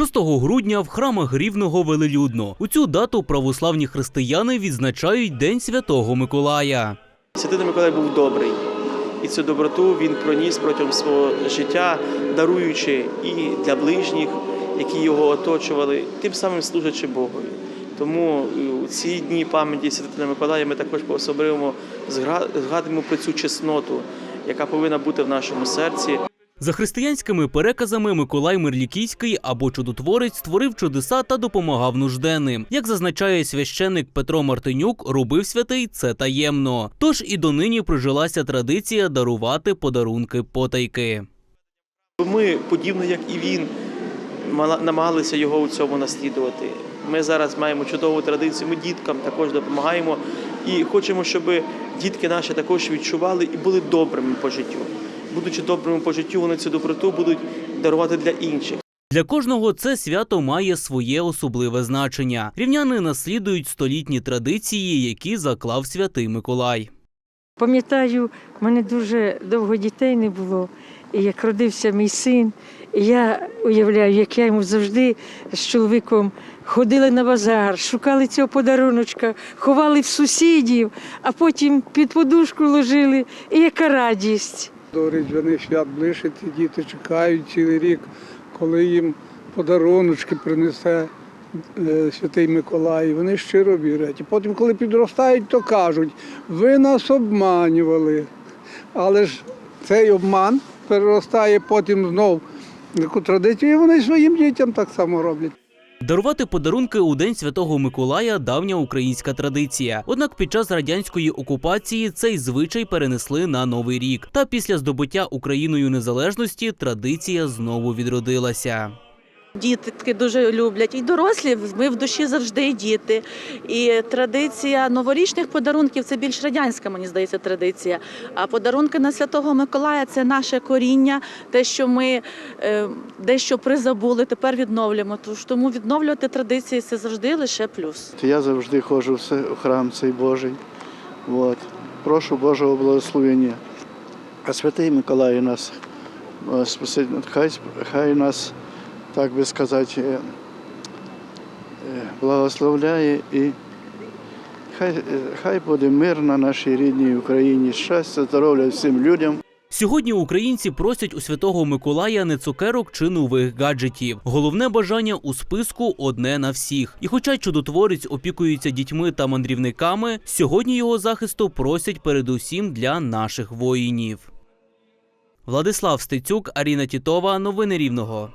6 грудня в храмах Рівного велелюдно. У цю дату православні християни відзначають День Святого Миколая. Святий Миколай був добрий, і цю доброту він проніс протягом свого життя, даруючи і для ближніх, які його оточували, тим самим служачи Богові. Тому е, у ці дні пам'яті Святителя Миколая ми також по-особливому згра- згадуємо про цю чесноту, яка повинна бути в нашому серці. За християнськими переказами Миколай Мирлікійський або чудотворець створив чудеса та допомагав нужденним. Як зазначає священник Петро Мартинюк, робив святий це таємно. Тож і донині прижилася традиція дарувати подарунки потайки. Ми, подібно як і він, намагалися його у цьому наслідувати. Ми зараз маємо чудову традицію, ми діткам також допомагаємо і хочемо, щоб дітки наші також відчували і були добрими по життю. Будучи добрими по життю, вони цю доброту будуть дарувати для інших. Для кожного це свято має своє особливе значення. Рівняни наслідують столітні традиції, які заклав святий Миколай. Пам'ятаю, в мене дуже довго дітей не було. І як родився мій син, і я уявляю, як я йому завжди з чоловіком ходили на базар, шукали цього подаруночка, ховали в сусідів, а потім під подушку ложили. І яка радість. До різдвяних свят ближче ці діти чекають цілий рік, коли їм подаруночки принесе е, святий Миколай. Вони щиро вірять. Потім, коли підростають, то кажуть, ви нас обманювали. Але ж цей обман переростає потім знов таку традицію, і вони своїм дітям так само роблять. Дарувати подарунки у День Святого Миколая давня українська традиція. Однак під час радянської окупації цей звичай перенесли на новий рік. Та після здобуття Україною незалежності традиція знову відродилася. Дітки дуже люблять, і дорослі ми в душі завжди діти. І традиція новорічних подарунків це більш радянська, мені здається, традиція. А подарунки на Святого Миколая це наше коріння, те, що ми е, дещо призабули, тепер відновлюємо. Тому відновлювати традиції це завжди лише плюс. Я завжди ходжу в храм цей Божий. От. Прошу Божого благословення. А святий Миколай у нас е, хай, хай нас, так би сказати, е, е, благословляє і хай, е, хай буде мир на нашій рідній Україні, щастя, здоров'я всім людям. Сьогодні українці просять у святого Миколая не цукерок чи нових гаджетів. Головне бажання у списку одне на всіх. І хоча чудотворець опікується дітьми та мандрівниками, сьогодні його захисту просять передусім для наших воїнів. Владислав Стецюк, Аріна Тітова. Новини Рівного.